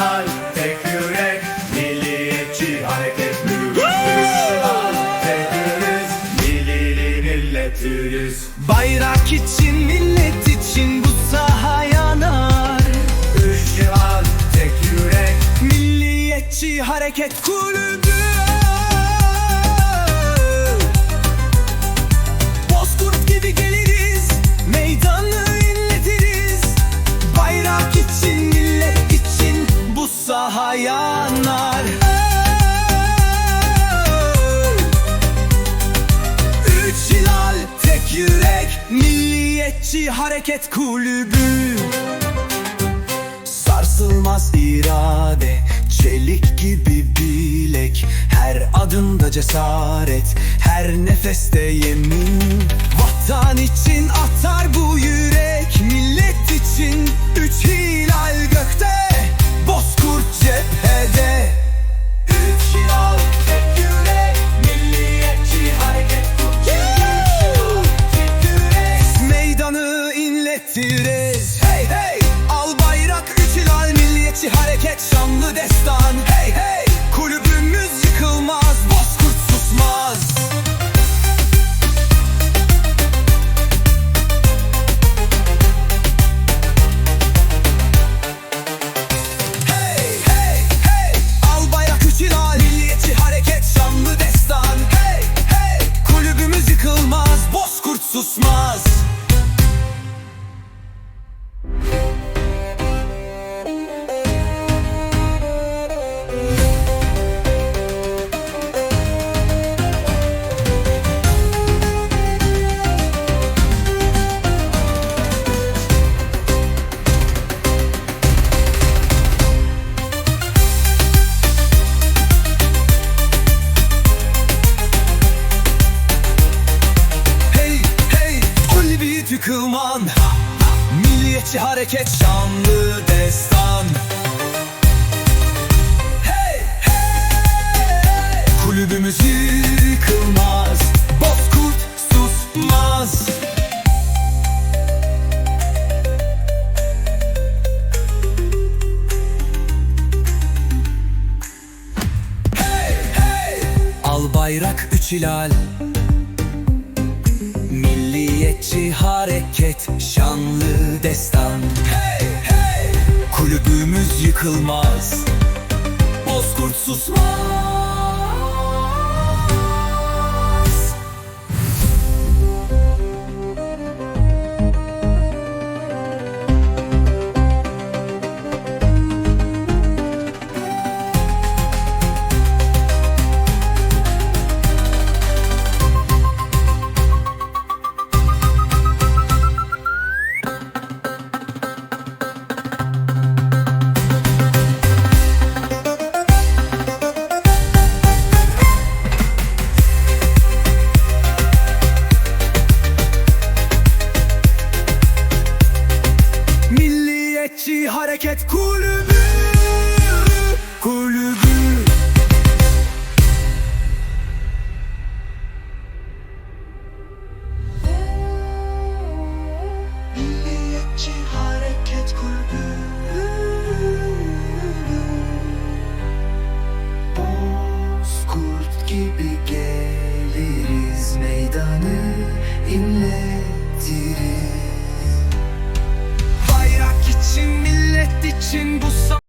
hilal tek yürek Milliyetçi hareket yürüz Millili milletiyiz Bayrak için millet için bu saha yanar. Üç cihan tek yürek. Milliyetçi Hareket Kulübü saha yanar Üç hilal tek yürek Milliyetçi Hareket Kulübü. Sarsılmaz irade Çelik gibi bilek. Her adımda cesaret Her nefeste yemin hareket Büyük yıkılman Milliyetçi hareket şanlı destan. Hey hey! Kulübümüz yıkılmaz Bozkurt susmaz. Hey hey! Al bayrak üç hilal Milliyetçi hareket şanlı destan. Hey hey. Kulübümüz yıkılmaz. Bozkurt susmaz Milliyetçi Hareket Kulübü Kulübü. Milliyetçi Hareket Kulübü. Bozkurt gibi geliriz meydanı inletiriz. 心不骚